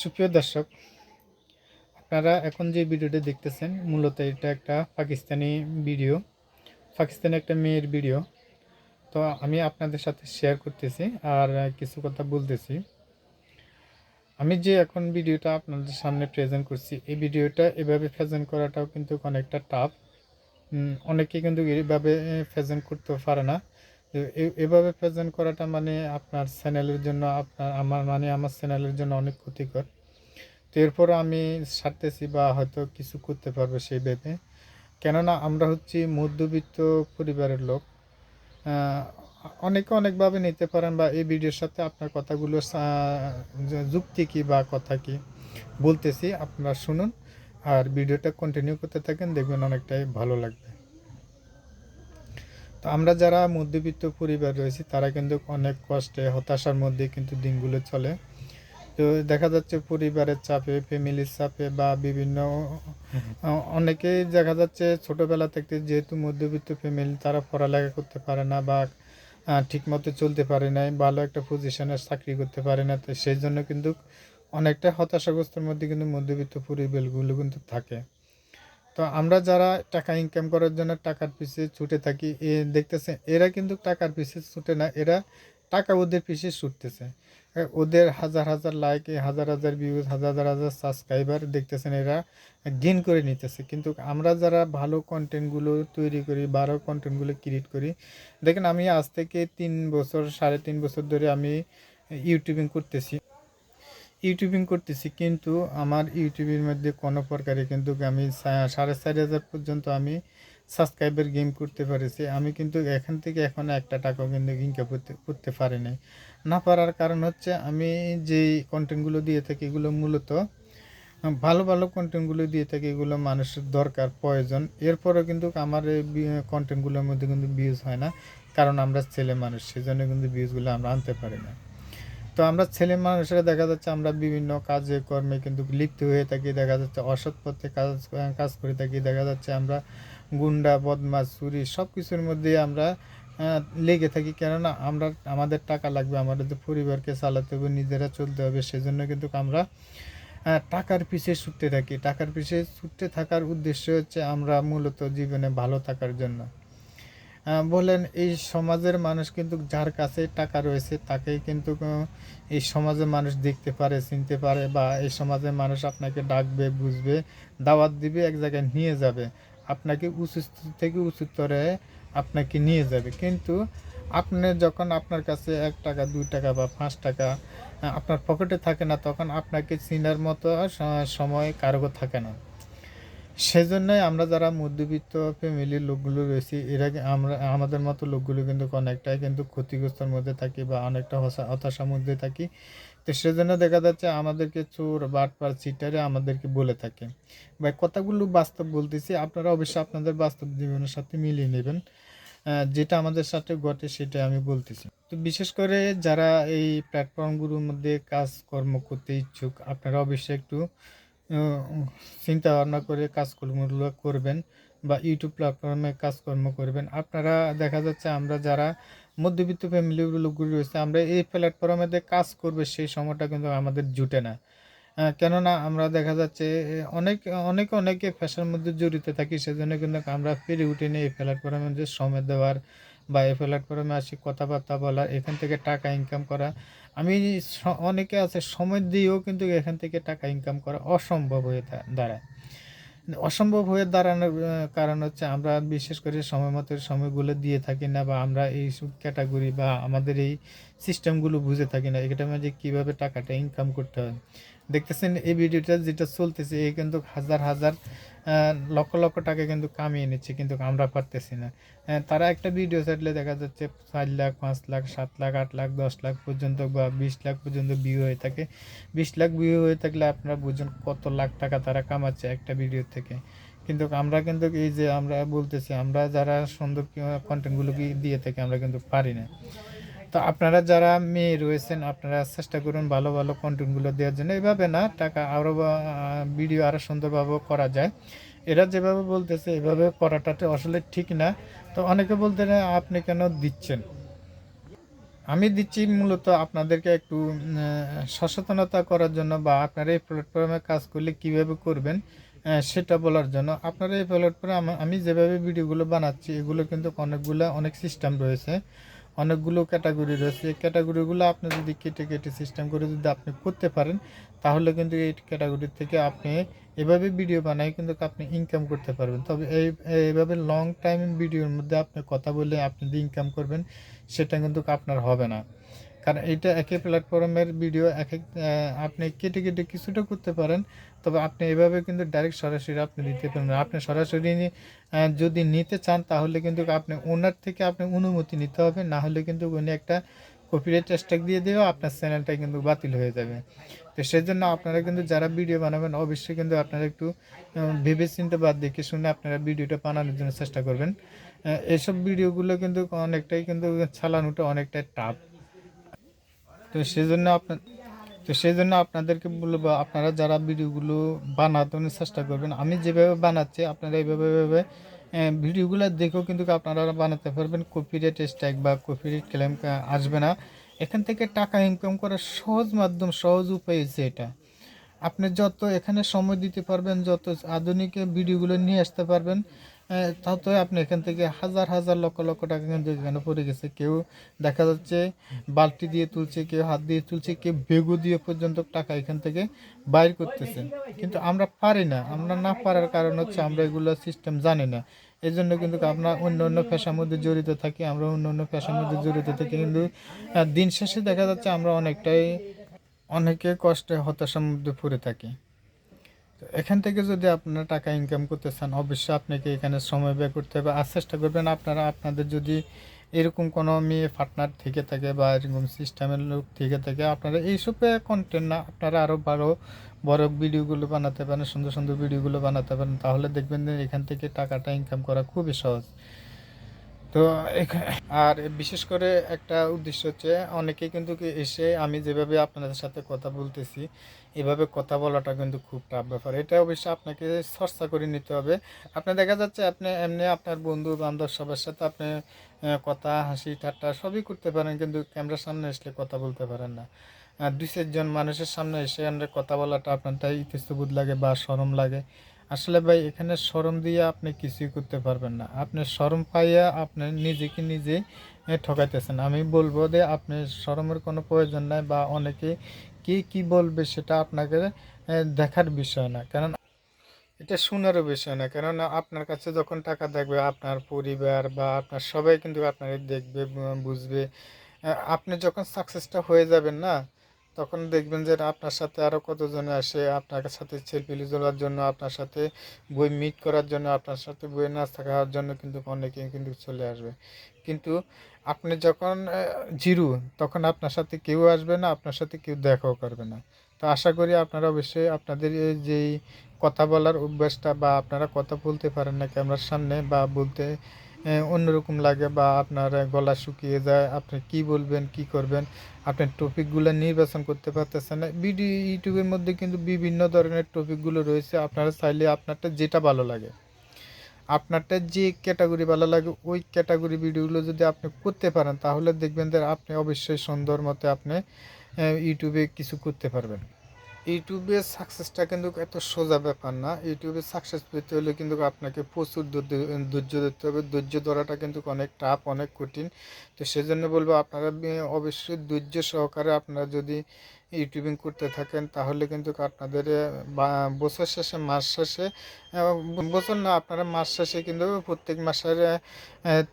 সুপ্রিয় দর্শক, আপনারা এখন যে ভিডিওটা দেখতেছেন, মূলত এটা একটা পাকিস্তানি ভিডিও, পাকিস্তানি একটা মেয়ের ভিডিও। তো আমি আপনাদের সাথে শেয়ার করতেছি আর কিছু কথা বলতেছি। আমি যে এখন ভিডিওটা আপনাদের সামনে প্রেজেন্ট করছি, এই ভিডিওটা এভাবে প্রেজেন্ট করাটাও কিন্তু অনেকটা টাফ অনেকে কিন্তু এইভাবে প্রেজেন্ট করতে পারে না। এভাবে প্রেজেন্ট করাটা মানে আপনার চ্যানেলের জন্য আপনার আমার মানে আমার চ্যানেলের জন্য অনেক ক্ষতিকর। তো এরপরও আমি সারতেছি বা হয়তো কিছু করতে পারব সেই ভেবে। কেননা আমরা হচ্ছি মধ্যবিত্ত পরিবারের লোক। অনেকে অনেকভাবে নিতে পারেন বা এই ভিডিওর সাথে আপনার কথাগুলো যুক্তি কি বা কথা কি বলতেছি, আপনারা শুনুন। আর ভিডিওটা কন্টিনিউ করতে থাকেন, দেখবেন অনেকটাই ভালো লাগবে। তো আমরা যারা মধ্যবিত্ত পরিবার রয়েছি, তারা কিন্তু অনেক কষ্টে, হতাশার মধ্যে কিন্তু দিনগুলো চলে। তো দেখা যাচ্ছে পরিবারের চাপে, ফ্যামিলির চাপে বা বিভিন্ন অনেকেই দেখা যাচ্ছে ছোটোবেলা থেকে যেহেতু মধ্যবিত্ত ফ্যামিলি, তারা পড়ালেখা করতে পারে না বা ঠিক মতো চলতে পারে না ভালো একটা পজিশনে চাকরি করতে পারে না, তো সেই জন্য কিন্তু অনেকটা হতাশাগ্রস্তের মধ্যে কিন্তু মধ্যবিত্ত পরিবারগুলো কিন্তু থাকে। তো আমরা যারা টাকা ইনকাম করার জন্য টাকার পিছিয়ে ছুটে থাকি, এ দেখতেছে এরা কিন্তু টাকার পিছিয়ে ছুটে না, এরা টাকা ওদের পিছিয়ে ছুটতেছে। ওদের হাজার হাজার লাইক হাজার হাজার ভিউজ হাজার হাজার সাবস্ক্রাইবার দেখতেছেন এরা গেন করে নিতেছে। কিন্তু আমরা যারা ভালো কন্টেন্টগুলো তৈরি করি, ভালো কন্টেন্টগুলো ক্রিয়েট করি, দেখেন আমি আজ থেকে তিন বছর, সাড়ে তিন বছর ধরে আমি ইউটিউবিং করতেছি। ইউটিউবিং করতেছি, কিন্তু আমার ইউটিউবের মধ্যে কোনো প্রকারে কিন্তু আমি সাড়ে চার হাজার পর্যন্ত আমি সাবস্ক্রাইবার গেম করতে পারেছি। আমি কিন্তু এখান থেকে এখন একটা টাকাও কিন্তু ইনকাম করতে করতে পারি নাই। না পারার কারণ হচ্ছে আমি যেই কন্টেন্টগুলো দিয়ে থাকি এগুলো মূলত, ভালো ভালো কন্টেন্টগুলো দিয়ে থাকি এগুলো মানুষের দরকার, প্রয়োজন। এরপরেও কিন্তু আমার এই কন্টেন্টগুলোর মধ্যে কিন্তু ভিউজ হয় না, কারণ আমরা ছেলে মানুষ, সেজন্য কিন্তু ভিউজগুলো আমরা আনতে পারি না। তো আমরা ছেলে মানুষেরা দেখা যাচ্ছে আমরা বিভিন্ন কাজে, কর্মে কিন্তু লিপ্ত হয়ে থাকি, দেখা যাচ্ছে অসৎ পথে কাজ কাজ করে থাকি, দেখা যাচ্ছে আমরা গুন্ডা, বদমাস, চুরি সব কিছুর মধ্যে আমরা লেগে থাকি। কেননা আমরা, আমাদের টাকা লাগবে, আমাদের পরিবারকে চালাতে হবে, নিজেরা চলতে হবে, সেজন্য কিন্তু আমরা টাকার পিছিয়ে ছুটতে থাকি। টাকার পিছিয়ে ছুটতে থাকার উদ্দেশ্য হচ্ছে আমরা মূলত জীবনে ভালো থাকার জন্য। বলেন, এই সমাজের মানুষ কিন্তু যার কাছে টাকা রয়েছে তাকেই কিন্তু এই সমাজের মানুষ দেখতে পারে, চিনতে পারে বা এই সমাজের মানুষ আপনাকে ডাকবে, বুঝবে, দাওয়াত দিবে, এক জায়গায় নিয়ে যাবে। আপনাকে উঁচু থেকে উঁচু স্তরে আপনাকে নিয়ে যাবে। কিন্তু আপনি যখন আপনার কাছে এক টাকা, দুই টাকা বা পাঁচ টাকা আপনার পকেটে থাকে না, তখন আপনাকে চিনার মতো সময় কারও থাকে না। সেজন্যই আমরা যারা মধ্যবিত্ত ফ্যামিলির লোকগুলো রয়েছি, এরা আমরা, আমাদের মতো লোকগুলো কিন্তু অনেকটাই কিন্তু ক্ষতিগ্রস্তর মধ্যে থাকি বা অনেকটা হতাশার মধ্যে থাকি। তো সেজন্য দেখা যাচ্ছে আমাদেরকে চোর, বাটপার চিটারে আমাদেরকে বলে থাকে। বা কথাগুলো বাস্তব বলতেছি, আপনারা অবশ্যই আপনাদের বাস্তব জীবনের সাথে মিলিয়ে নেবেন। যেটা আমাদের সাথে ঘটে সেটা আমি বলতেছি। তো বিশেষ করে যারা এই প্ল্যাটফর্মগুলোর মধ্যে কাজকর্ম করতে ইচ্ছুক, আপনারা অবশ্যই একটু চিন্তা ভাবনা করে কাজকর্মগুলো করবেন বা ইউটিউব প্ল্যাটফর্মে কাজকর্ম করবেন। আপনারা দেখা যাচ্ছে আমরা যারা মধ্যবিত্ত ফ্যামিলির লোকগুলো রয়েছে, আমরা এই প্ল্যাটফর্মে কাজ করবে সেই সময়টা কিন্তু আমাদের জুটে না। কেননা আমরা দেখা যাচ্ছে অনেক অনেক, অনেকে ফ্যাশনের মধ্যে জড়িত থাকি, সেজন্য কিন্তু আমরা ফিরে পেরে উঠিনি এই প্ল্যাটফর্মের মধ্যে সময় দেওয়ার। বা এই প্ল্যাটফর্মে আসি কথাবার্তা বলা, এখান থেকে টাকা ইনকাম করা। আমি অনেকে আছে, সময় দিয়েও কিন্তু এখান থেকে টাকা ইনকাম করা অসম্ভব হয়ে দাঁড়ায়। অসম্ভব হয়ে দাঁড়ানোর কারণ হচ্ছে আমরা বিশেষ করে সময় মতো সময়গুলো দিয়ে থাকি না বা আমরা এই ক্যাটাগরি বা আমাদের এই সিস্টেমগুলো বুঝে থাকি না। এটা মাঝে কীভাবে টাকাটা ইনকাম করতে হয়? দেখতেছেন এই ভিডিওটা যেটা চলতেছে এই কিন্তু হাজার হাজার লক্ষ লক্ষ টাকা কিন্তু কামিয়ে নিচ্ছে, কিন্তু আমরা পারতেছি না। তারা একটা ভিডিও ছাড়লে দেখা যাচ্ছে চার লাখ, পাঁচ লাখ, সাত লাখ, আট লাখ, দশ লাখ পর্যন্ত বা বিশ লাখ পর্যন্ত ভিউ হয়ে থাকে। বিশ লাখ ভিউ হয়ে থাকলে আপনারা বুঝুন কত লাখ টাকা তারা কামাচ্ছে একটা ভিডিও থেকে। কিন্তু আমরা কিন্তু এই যে আমরা বলতেছি, আমরা যারা সুন্দর কন্টেন্টগুলো দিয়ে থাকি, আমরা কিন্তু পারি না। তো আপনারা যারা মেয়ে রয়েছেন, আপনারা চেষ্টা করুন ভালো ভালো কন্টেন্টগুলো দেওয়ার জন্য। এভাবে না, টাকা আরও ভিডিও আরও সুন্দরভাবে করা যায়। এরা যেভাবে বলতেছে, এভাবে করাটা তো আসলে ঠিক না। তো অনেকে বলতে না, আপনি কেন দিচ্ছেন? আমি দিচ্ছি মূলত আপনাদেরকে একটু সচেতনতা করার জন্য বা আপনারা এই প্ল্যাটফর্মে কাজ করলে কীভাবে করবেন সেটা বলার জন্য। আপনারা এই প্ল্যাটফর্মে আমি যেভাবে ভিডিওগুলো বানাচ্ছি, এগুলো কিন্তু অনেকগুলো, অনেক সিস্টেম রয়েছে। অনেকগুলো ক্যাটাগরি রয়েছে। এই ক্যাটাগরিগুলো আপনি যদি কেটে কেটে সিস্টেম করে যদি আপনি করতে পারেন, তাহলে কিন্তু এই ক্যাটাগরি থেকে আপনি এভাবে ভিডিও বানাই কিন্তু আপনি ইনকাম করতে পারবেন। তবে এই, এইভাবে লং টাইম ভিডিওর মধ্যে আপনি কথা বলে আপনি যদি ইনকাম করবেন, সেটা কিন্তু আপনার হবে না। কারণ এটা একই প্ল্যাটফর্মের ভিডিও এক এক আপনি কেটে কেটে কিছুটা করতে পারেন তবে আপনি এভাবে কিন্তু ডাইরেক্ট সরাসরি আপনি দিতে পারেন আপনি সরাসরি যদি নিতে চান তাহলে কিন্তু আপনি ওনার থেকে আপনি অনুমতি নিতে হবে না হলে কিন্তু উনি একটা কপিরাইট স্ট্রাইক দিয়ে দেবে আপনার চ্যানেলটা কিন্তু বাতিল হয়ে যাবে। তো সেই জন্য আপনারা কিন্তু যারা ভিডিও বানাবেন অবশ্যই কিন্তু আপনারা একটু আহ, ভেবে চিন্তে বাদ দেখে শুনে আপনারা ভিডিওটা বানানোর জন্য চেষ্টা করবেন। এসব ভিডিওগুলো কিন্তু অনেকটাই কিন্তু চালানোটা অনেকটাই টাফ তো সেই জন্য আপনার, তো সেই জন্য আপনাদেরকে বলব, আপনারা যারা ভিডিওগুলো বানাতে চেষ্টা করবেন, আমি যেভাবে বানাচ্ছি, আপনারা এইভাবে এইভাবে ভিডিওগুলো দেখেও কিন্তু আপনারা বানাতে পারবেন কপিরাইট স্ট্রাইক বা কপিরাইট ক্লেম আসবে না। এখান থেকে টাকা ইনকাম করার সহজ মাধ্যম, সহজ উপায় হচ্ছে এটা। আপনি যত এখানে সময় দিতে পারবেন, যত আধুনিক ভিডিওগুলো নিয়ে আসতে পারবেন তত আপনি এখান থেকে হাজার হাজার লক্ষ লক্ষ টাকা কিন্তু এখানে পড়ে গেছে। কেউ দেখা যাচ্ছে বালতি দিয়ে তুলছে, কেউ হাত দিয়ে তুলছে, কেউ বেগু দিয়ে পর্যন্ত টাকা এখান থেকে বাইর করতেছে। কিন্তু আমরা পারি না, আমরা না পারার কারণ হচ্ছে আমরা এগুলো সিস্টেম জানি না। এই জন্য কিন্তু আমরা অন্য অন্য পেশার মধ্যে জড়িত থাকি, আমরা অন্য অন্য পেশার মধ্যে জড়িত থাকি। কিন্তু দিন শেষে দেখা যাচ্ছে আমরা অনেকটাই অনেকে কষ্টে হতাশার মধ্যে পড়ে থাকি। এখান থেকে যদি আপনারা টাকা ইনকাম করতে চান, অবশ্যই আপনাকে এখানে সময় ব্যয় করতে হবে। আর চেষ্টা করবেন আপনারা, আপনাদের যদি এরকম কোনো মেয়ে পার্টনার থেকে থাকে বা এরকম সিস্টেমের লোক থেকে থাকে, আপনারা এইসবে কন্টেন্ট না, আপনারা আরও বড় বড় ভিডিওগুলো বানাতে পারেন, সুন্দর সুন্দর ভিডিওগুলো বানাতে পারেন, তাহলে দেখবেন এখান থেকে টাকাটা ইনকাম করা খুবই সহজ। তো আর বিশেষ করে একটা উদ্দেশ্য হচ্ছে অনেকে কিন্তু এসে আমি যেভাবে আপনাদের সাথে কথা বলতেছি, এভাবে কথা বলাটা কিন্তু খুব টাফ ব্যাপার। এটা অবশ্যই আপনাকে চর্চা করে নিতে হবে। আপনি দেখা যাচ্ছে আপনি এমনি আপনার বন্ধু বান্ধব সবার সাথে আপনি কথা, হাসি, ঠাট্টা সবই করতে পারেন, কিন্তু ক্যামেরার সামনে আসলে কথা বলতে পারেন না। আর দুই চারজন মানুষের সামনে এসে আমরা কথা বলাটা আপনার তাই ইতিস্তবোধ লাগে বা শরম লাগে। আসলে ভাই, এখানে শরম দিয়ে আপনি কিছুই করতে পারবেন না। আপনি শরম পাইয়া আপনি নিজেকে নিজে ঠকাইতেছেন। আমি বলব যে আপনি শরমের কোনো প্রয়োজন নাই বা অনেকে কে কি বলবে সেটা আপনাকে দেখার বিষয় না। কারণ এটা শোনারও বিষয় না। কেননা আপনার কাছে যখন টাকা থাকবে, আপনার পরিবার বা আপনার সবাই কিন্তু আপনাকে দেখবে, বুঝবে। আপনি যখন সাকসেসটা হয়ে যাবেন না তখন দেখবেন যে আপনার সাথে আরও কতজনে আসে, আপনার সাথে সেলফি তোলার জন্য, আপনার সাথে বই মিট করার জন্য, আপনার সাথে বই নাস্তা খাওয়ার জন্য কিন্তু অনেকে কিন্তু চলে আসবে। কিন্তু আপনি যখন জিরো, তখন আপনার সাথে কেউ আসবে না, আপনার সাথে কেউ দেখাও করবে না। তো আশা করি আপনারা অবশ্যই আপনাদের যেই কথা বলার অভ্যাসটা বা আপনারা কথা বলতে পারেন না ক্যামেরার সামনে বা বলতে অন্যরকম লাগে বা আপনার গলা শুকিয়ে যায়, আপনি কি বলবেন, কি করবেন? আপনি টপিকগুলো নির্বাচন করতে পারতেছেন না। ভিডিও ইউটিউবের মধ্যে কিন্তু বিভিন্ন ধরনের টপিকগুলো রয়েছে। আপনারা চাইলে আপনারটা যেটা ভালো লাগে, আপনারটা যে ক্যাটাগরি ভালো লাগে, ওই ক্যাটাগরি ভিডিওগুলো যদি আপনি করতে পারেন, তাহলে দেখবেন যে আপনি অবশ্যই সুন্দর মতে আপনি ইউটিউবে কিছু করতে পারবেন। ইউটিউবে সাকসেসটা কিন্তু এত সোজা ব্যাপার না। ইউটিউবে সাকসেস পেতে হলে কিন্তু আপনাকে প্রচুর ধৈর্য ধরতে হবে। ধৈর্য ধরাটা কিন্তু অনেক টাফ অনেক কঠিন। তো সেজন্য বলব আপনারা অবশ্যই ধৈর্য সহকারে আপনারা যদি ইউটিউবিং করতে থাকেন, তাহলে কিন্তু আপনাদের বছর শেষে, মাস শেষে বছর না, আপনারা মাস শেষে কিন্তু প্রত্যেক মাসের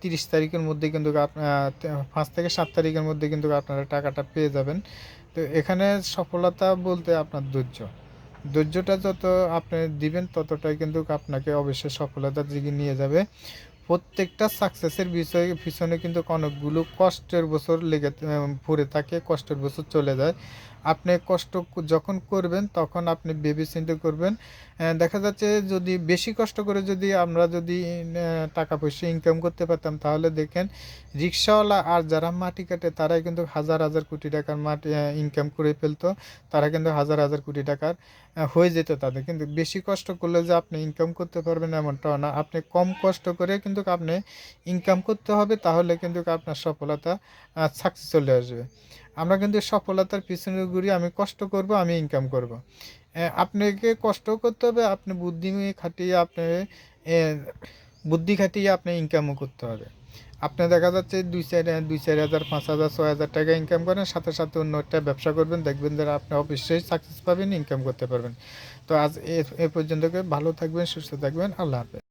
তিরিশ তারিখের মধ্যে কিন্তু পাঁচ থেকে সাত তারিখের মধ্যে কিন্তু আপনারা টাকাটা পেয়ে যাবেন। তো এখানে সফলতা বলতে আপনার ধৈর্য। ধৈর্যটা যত আপনি দিবেন ততটাই কিন্তু আপনাকে অবশ্যই সফলতার দিকে নিয়ে যাবে। প্রত্যেকটা সাকসেসের বিষয়ে, পিছনে কিন্তু অনেকগুলো কষ্টের বছর লেগে পড়ে থাকে, কষ্টের বছর চলে যায়। আপনি কষ্ট যখন করবেন, তখন আপনি ভেবে চিন্তে করবেন দেখা যাচ্ছে যদি বেশি কষ্ট করে যদি আমরা যদি টাকা পয়সা ইনকাম করতে পারতাম, তাহলে দেখেন রিক্সাওয়ালা আর যারা মাটি কাটে, তারাই কিন্তু হাজার হাজার কোটি টাকার মাটি ইনকাম করে ফেলতো। তারা কিন্তু হাজার হাজার কোটি টাকার হয়ে যেত তাদের। কিন্তু বেশি কষ্ট করলে যে আপনি ইনকাম করতে পারবেন এমনটাও না। আপনি কম কষ্ট করে কিন্তু আপনি ইনকাম করতে হবে, তাহলে কিন্তু আপনার সফলতা সাকসেস চলে আসবে। আমরা কিন্তু সফলতার পিছনে ঘুরি আমি কষ্ট করব, আমি ইনকাম করব। আপনাকে কষ্ট করতে হবে, আপনি বুদ্ধি খাটিয়ে আপনি বুদ্ধি খাটিয়ে আপনি ইনকামও করতে হবে। আপনি দেখা যাচ্ছে দুই চার দুই চার হাজার, পাঁচ হাজার, ছয় হাজার টাকা ইনকাম করেন, সাথে সাথে অন্য একটা ব্যবসা করবেন, দেখবেন যে আপনি অবশ্যই সাকসেস পাবেন ইনকাম করতে পারবেন। তো আজ এ পর্যন্ত ভালো থাকবেন, সুস্থ থাকবেন, আল্লাহ হাফেজ।